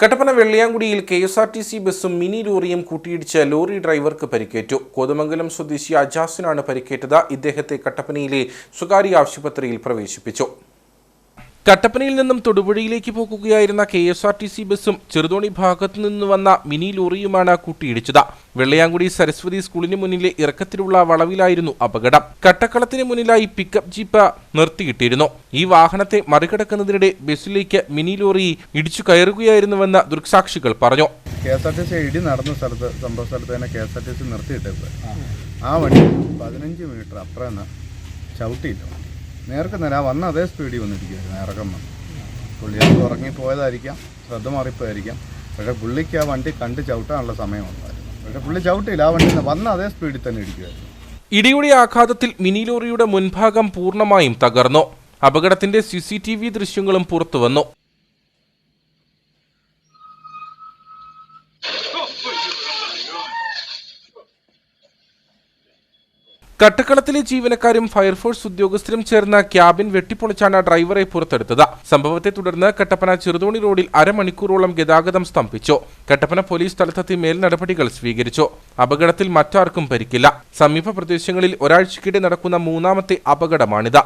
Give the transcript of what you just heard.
Kattappana വെള്ളിയാങ്കുടിയിൽ K S R T C ബസ്സും mini ലോറിയും കൂട്ടിയിടിച്ച ലോറി ഡ്രൈവർക്ക് പരിക്കേറ്റു. കോതമംഗലം സ്വദേശി അജാസിനാണ് പരിക്കേറ്റത്. ഇദ്ദേഹത്തെ കട്ടപ്പനയിലെ സ്വകാര്യ ആശുപത്രിയിൽ പ്രവേശിപ്പിച്ചു. കട്ടപ്പനയിൽ നിന്നും തൊടുപുഴയിലേക്ക് പോകുകയായിരുന്ന K S R T C ബസ്സും ചെറുതോണി ഭാഗത്തു നിന്ന് വന്ന മിനി ലോറിയുമാണ് കൂട്ടിയിടിച്ചത്. വെള്ളയാങ്കുടി സരസ്വതി സ്കൂളിന് മുന്നിലെ ഇറക്കത്തിലുള്ള വളവിലായിരുന്നു അപകടം. കട്ടക്കളത്തിന് മുന്നിലായി പിക്കപ്പ് ജീപ്പ് നിർത്തിയിട്ടിരുന്നു. ഈ വാഹനത്തെ മറികടക്കുന്നതിനിടെ ബസ്സിലേക്ക് മിനി ലോറി ഇടിച്ചു കയറുകയായിരുന്നുവെന്ന് ദൃക്സാക്ഷികൾ പറഞ്ഞു. K S R T C ഇടി നടന്ന സ്ഥലത്ത് സംഭവ സ്ഥലത്ത് തന്നെ K S R T C നിർത്തിയിട്ടത് ആ വണ്ടി പതിനഞ്ച് മീറ്റർ അപ്പുറം ചവിട്ടിയിട്ടുണ്ട്. വണ്ടി നേർക്ക് നേരെ ആ വന്ന അതേ സ്പീഡിൽ വന്നിരിക്കുമായിരുന്നു ഇറക്കം വന്ന്. പുള്ളി അത് ഉറങ്ങിപ്പോയതായിരിക്കാം ശ്രദ്ധ മാറിപ്പോയായിരിക്കാം പക്ഷേ പുള്ളിക്ക് ആ വണ്ടി കണ്ട് ചവിട്ടാനുള്ള സമയം വന്നായിരുന്നു പക്ഷേ പുള്ളി ചവിട്ടിയില്ല ആ വണ്ടി വന്ന അതേ സ്പീഡിൽ തന്നെ ഇടിക്കുമായിരുന്നു ഇടിയുടെ ആഘാതത്തിൽ മിനി ലോറിയുടെ മുൻഭാഗം പൂർണമായും തകർന്നു. അപകടത്തിന്റെ സി സി ടി വി ദൃശ്യങ്ങളും പുറത്തുവന്നു. കട്ടക്കളത്തിലെ ജീവനക്കാരും ഫയർഫോഴ്സ് ഉദ്യോഗസ്ഥരും ചേർന്ന ക്യാബിൻ വെട്ടിപ്പൊളിച്ചാണ് ഡ്രൈവറെ പുറത്തെടുത്തത്. സംഭവത്തെ തുടർന്ന് കട്ടപ്പന ചെറുതോണി റോഡിൽ അരമണിക്കൂറോളം ഗതാഗതം സ്തംഭിച്ചു. കട്ടപ്പന പോലീസ് സ്ഥലത്തെത്തി മേൽ നടപടികൾ സ്വീകരിച്ചു. അപകടത്തിൽ മറ്റാർക്കും പരിക്കില്ല. സമീപ പ്രദേശങ്ങളിൽ ഒരാഴ്ചക്കിടെ നടക്കുന്ന മൂന്നാമത്തെ അപകടമാണിത്.